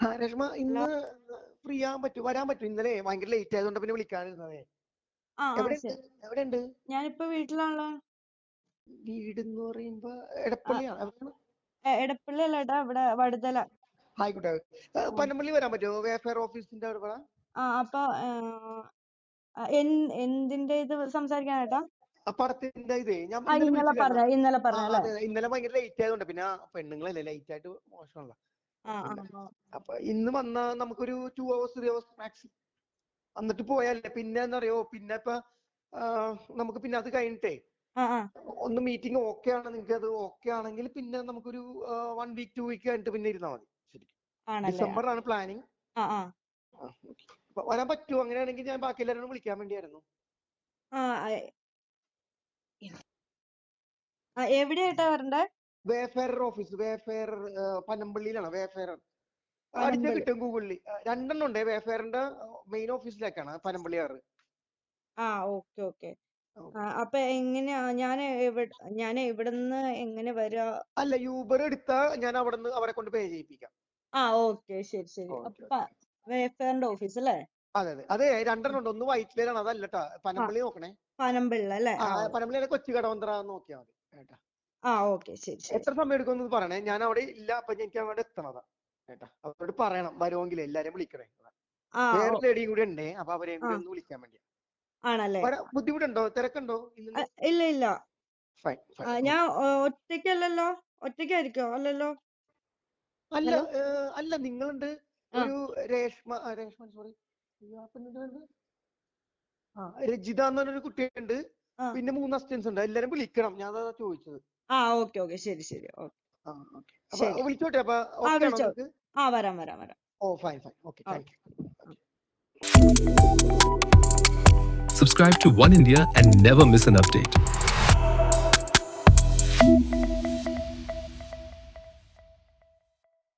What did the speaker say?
ആ, രേഷ്മ ഇന്ന് ഫ്രീ ആവാൻ പറ്റും വരാൻ പറ്റും. ഇന്നലെ ഭയങ്കര ലേറ്റ് ആയതുകൊണ്ട് പിന്നെ വിളിക്കാതിരുന്നതേ ശരി. എവിടെയുണ്ട്? ഞാനിപ്പോ വീട്ടിലാണല്ലോ. വീട് എന്ന് പറയുമ്പോ എടപ്പള്ളിയാണ്. എടപ്പള്ളി അല്ല ഏട്ടാ ഇവിടെ വടുതല. ആയിക്കോട്ടെ. പനമ്പള്ളി വരാൻ പറ്റുമോ? വേഫെയർ ഓഫീസിന്റെ അവിടെ ആ അപ്പൊ എന്തിന്റെ ഇത് ആ പടത്തിന്റെ ഇതേ. ഞാൻ ഇന്നലെ ഇന്നലെ പറഞ്ഞ ഇന്നലെ പറഞ്ഞ. ഇന്നലെ ഭയങ്കര ലേറ്റ് ആയതുകൊണ്ട് പിന്നെ പെണ്ണുങ്ങളല്ലേ ലേറ്റ് ആയിട്ട് മോശമല്ല. അപ്പൊ ഇന്ന് വന്ന നമുക്കൊരു two hours three hours maxi എന്നിട്ട് പോയാലേ പിന്നെ എന്നറിയോ പിന്നെ ഇപ്പൊ നമുക്ക് പിന്നെ അത് കഴിഞ്ഞിട്ടേ ഒന്ന് മീറ്റിംഗ് ഓക്കെ ആണ്. നിങ്ങൾക്ക് അത് ഓക്കെ ആണെങ്കിൽ പിന്നെ നമുക്കൊരു വൺ വീക്ക് ടു വീക്ക് കഴിഞ്ഞിട്ട് പിന്നെ ഇരുന്നാ മതി. ശരി ആണല്ലേ? ഡിസംബർ ആണ് പ്ലാനിങ് വരാൻ പറ്റുമോ അങ്ങനെയാണെങ്കിൽ ഞാൻ ബാക്കി എല്ലാവരും വിളിക്കാൻ വേണ്ടിയായിരുന്നു. എവിടെയായിട്ടാ വരണ്ടേ? വേഫെയർ ഓഫീസ് വേഫെയർ പനമ്പള്ളിയിലാണ് വേഫെയർ അടിച്ചാൽ പനമ്പള്ളി. കിട്ടും ഗൂഗിളിൽ രണ്ടെണ്ണം ഉണ്ട് വേഫെയറിന്റെ മെയിൻ ഓഫീസിലേക്കാണ് പനമ്പള്ളി ആറ്. ആ ഓക്കെ ഓക്കെ. അപ്പൊ എങ്ങനെയാ ഞാൻ ഞാൻ ഇവിടുന്ന് എങ്ങനെ വരാ? അല്ല യൂബർ എടുത്താ ഞാൻ അവിടെ നിന്ന് അവരെ കൊണ്ട് പേ ചെയ്യിപ്പിക്കാം. ആ ഓക്കെ ശരി ശരി. അപ്പൊ വേഫെയറിന്റെ ഓഫീസ് അല്ലേ അതെ അതെ. അതെ രണ്ടെണ്ണം ഉണ്ട്. ഒന്ന് വൈറ്റിലാണ് അതല്ലട്ടാ പനമ്പള്ളി നോക്കണേ. പനമ്പിള്ള അല്ലേ? പനമ്പള്ളിയുടെ കൊച്ചു കടവന്ത്ര നോക്കിയാൽ മതി കേട്ടാ. ആ ഓക്കെ. ശരി ശരി. എത്ര സമയം എടുക്കുമെന്ന് പറയണേ? ഞാൻ അവിടെ ഇല്ല അപ്പൊ എനിക്ക് അവിടെ എത്തണതാ. കേട്ടാ. അവരോട് പറയണം വരുമെങ്കിൽ എല്ലാരെയും വിളിക്കണേ. വേറെ ലേഡിയും കൂടി ഉണ്ടേ അപ്പൊ അവരെയും കൂടി ഒന്ന് വിളിക്കാൻ വേണ്ടി ആണല്ലേ? ബുദ്ധിമുട്ടുണ്ടോ? തിരക്കുണ്ടോ? ഇല്ല ഇല്ല. ഞാൻ ഒറ്റയ്ക്കല്ലല്ലോ? ഒറ്റയ്ക്കായിരിക്കോ? അല്ലല്ലോ? അല്ല അല്ല നിങ്ങളുണ്ട് ഒരു രേഷ്മ രേഷ്മ സോറി ആ രജിത എന്ന് പറഞ്ഞൊരു കുട്ടിയുണ്ട്. പിന്നെ മൂന്ന് അസിസ്റ്റൻസ് ഉണ്ട്. എല്ലാരും വിളിക്കണം. ഞാൻ അതാ ചോദിച്ചത്. ആ ഓക്കെ ഓക്കെ. ശരി ശരി. ഓക്കെ ആ ഓക്കെ. അപ്പൊ ശരി. വിളിച്ചോട്ടെ? അപ്പൊ ആ ഓക്കെ ആണോ നിങ്ങൾക്ക് ആ വരാം വരാം വരാം. ഓ fine fine. Okay thank you. Subscribe to One India and never miss an update.